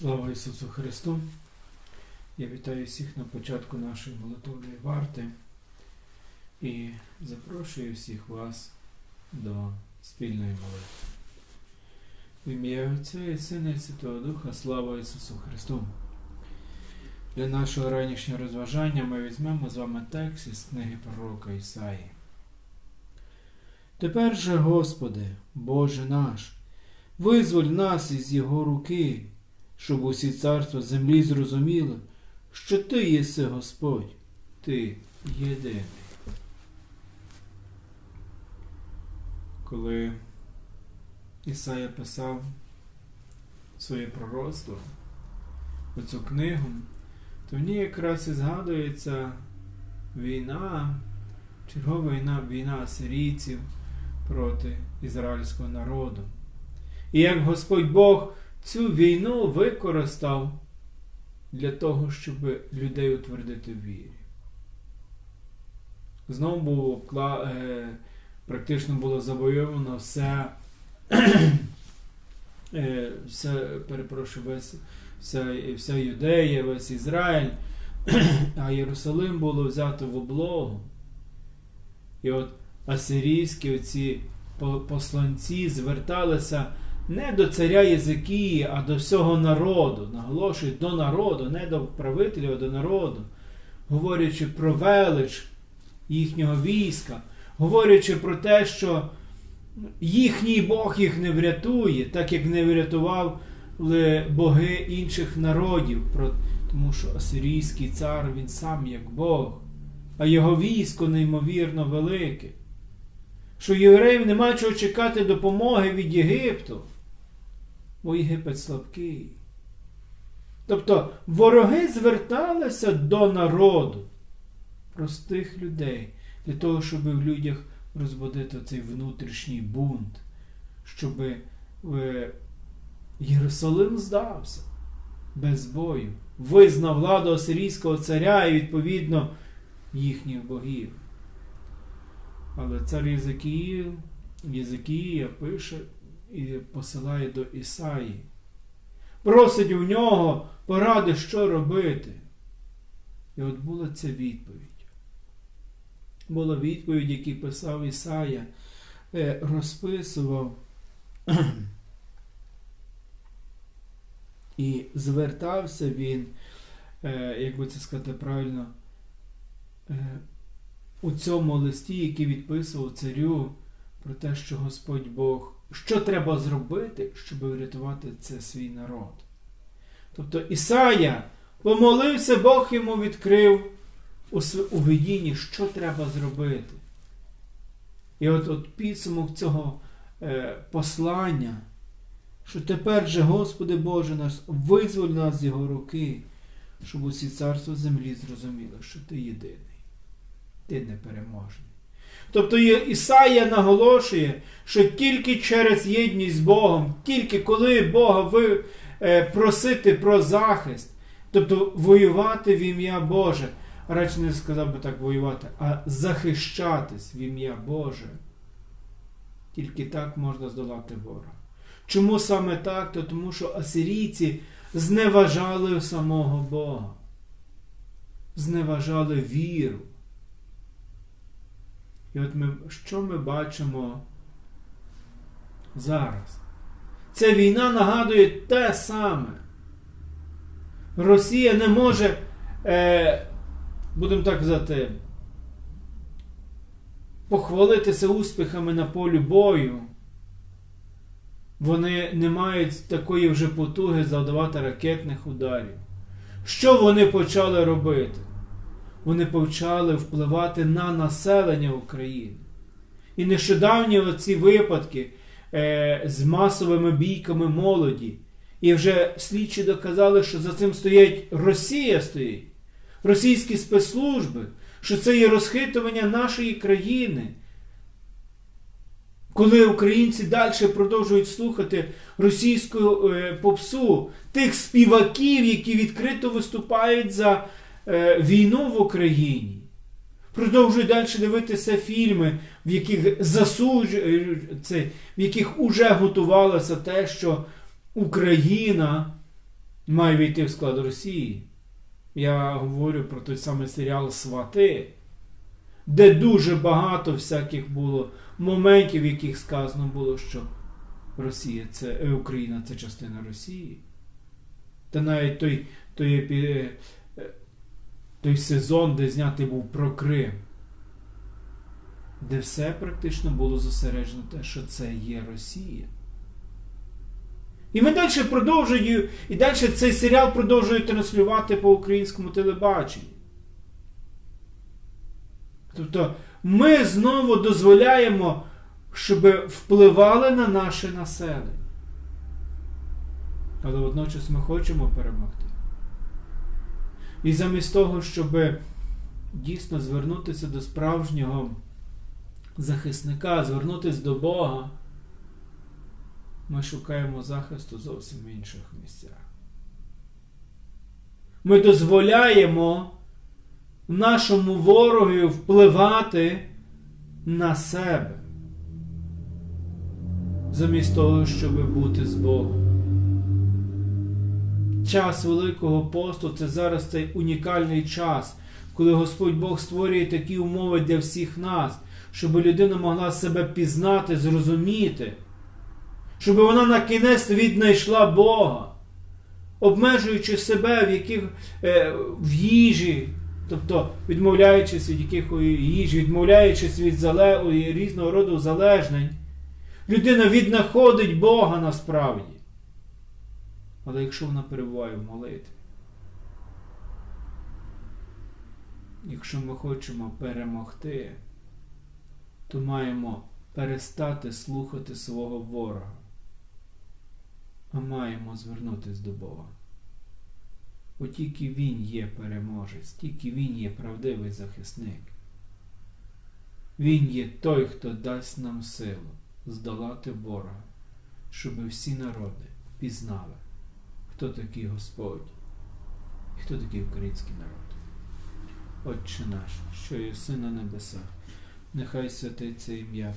Слава Ісусу Христу! Я вітаю всіх на початку нашої молитовної варти і запрошую всіх вас до спільної молитви. В ім'я Отця і Сина і Святого Духа, слава Ісусу Христу! Для нашого ранішнього розважання ми візьмемо з вами текст із книги пророка Ісаї. Тепер же, Господи, Боже наш, визволь нас із Його руки, щоб усі царства землі зрозуміли, що Ти єси Господь, Ти єдиний. Коли Ісая писав своє пророцтво, оцю книгу, то в ній якраз і згадується війна, чергова війна, війна асирійців проти ізраїльського народу. І як Господь Бог цю війну використав для того, щоб людей утвердити в вірі. Знову було е, практично було завойовано все, е, все перепрошую, весь, вся, вся Юдея, весь Ізраїль, а Єрусалим було взято в облогу. І от асирійські оці посланці зверталися не до царя Єзикії, а до всього народу. Наголошують до народу, не до правителя, а до народу, говорячи про велич їхнього війська, говорячи про те, що їхній Бог їх не врятує, так як не врятував боги інших народів. Тому що Асирійський цар він сам як Бог, а його військо неймовірно велике. Що євреїв нема чого чекати допомоги від Єгипту бо Єгипет слабкий. Тобто вороги зверталися до народу, простих людей, для того, щоб в людях розбудити цей внутрішній бунт, щоб е, Єрусалим здався без бою, визнав владу Асирійського царя і, відповідно, їхніх богів. Але цар Єзикіїв, Єзикія пише і посилає до Ісаї. Просить у нього поради, що робити. І от була ця відповідь. Була відповідь, яку писав Ісая, е, розписував і звертався він, е, як би це сказати правильно, е, у цьому листі, який відписував царю про те, що Господь Бог що треба зробити, щоб врятувати це свій народ. Тобто Ісая помолився, Бог йому відкрив у, видінні, що треба зробити. І от от підсумок цього е, послання, що тепер же, Господи Боже наш, визволь нас з Його руки, щоб усі царства землі зрозуміли, що Ти єдиний, Ти непереможний. Тобто Ісая наголошує, що тільки через єдність з Богом, тільки коли Бога ви е, просити про захист, тобто воювати в ім'я Боже, радше не сказав би так воювати, а захищатись в ім'я Боже. Тільки так можна здолати ворога. Чому саме так? То тому що асирійці зневажали самого Бога, зневажали віру. І от ми, що ми бачимо зараз? Ця війна нагадує те саме. Росія не може, е, будемо так казати, похвалитися успіхами на полі бою. Вони не мають такої вже потуги завдавати ракетних ударів. Що вони почали робити? Вони почали впливати на населення України. І нещодавні оці випадки е, з масовими бійками молоді. І вже слідчі доказали, що за цим стоять Росія стоїть, російські спецслужби, що це є розхитування нашої країни. Коли українці далі продовжують слухати російську е, попсу, тих співаків, які відкрито виступають за війну в Україні. Продовжує далі дивитися фільми, в яких засуж... в яких уже готувалося те, що Україна має війти в склад Росії. Я говорю про той самий серіал Свати, де дуже багато всяких було моментів, в яких сказано було, що Росія це е, Україна це частина Росії. Та навіть той, той, е, той сезон, де знятий був про Крим, де все практично було зосереджено те, що це є Росія. І ми далі продовжуємо, і далі цей серіал продовжує транслювати по українському телебаченню. Тобто ми знову дозволяємо, щоб впливали на наше населення. Але водночас ми хочемо перемогти. І замість того, щоб дійсно звернутися до справжнього захисника, звернутися до Бога, ми шукаємо захисту зовсім в інших місцях. Ми дозволяємо нашому ворогові впливати на себе, замість того, щоб бути з Богом. Час Великого посту це зараз цей унікальний час, коли Господь Бог створює такі умови для всіх нас, щоб людина могла себе пізнати, зрозуміти, щоб вона на кінець віднайшла Бога, обмежуючи себе в яких е, в їжі, тобто відмовляючись від якихось їжі, відмовляючись від зале, різного роду залежнень, людина віднаходить Бога насправді. Але якщо вона перебуває в молитві, якщо ми хочемо перемогти, то маємо перестати слухати свого ворога, а маємо звернутися до Бога. Бо тільки Він є переможець, тільки Він є правдивий захисник. Він є той, хто дасть нам силу здолати ворога, щоб всі народи пізнали, хто такий Господь і хто такий український народ. Отче наш, що є син на небесах, нехай святиться ім'я.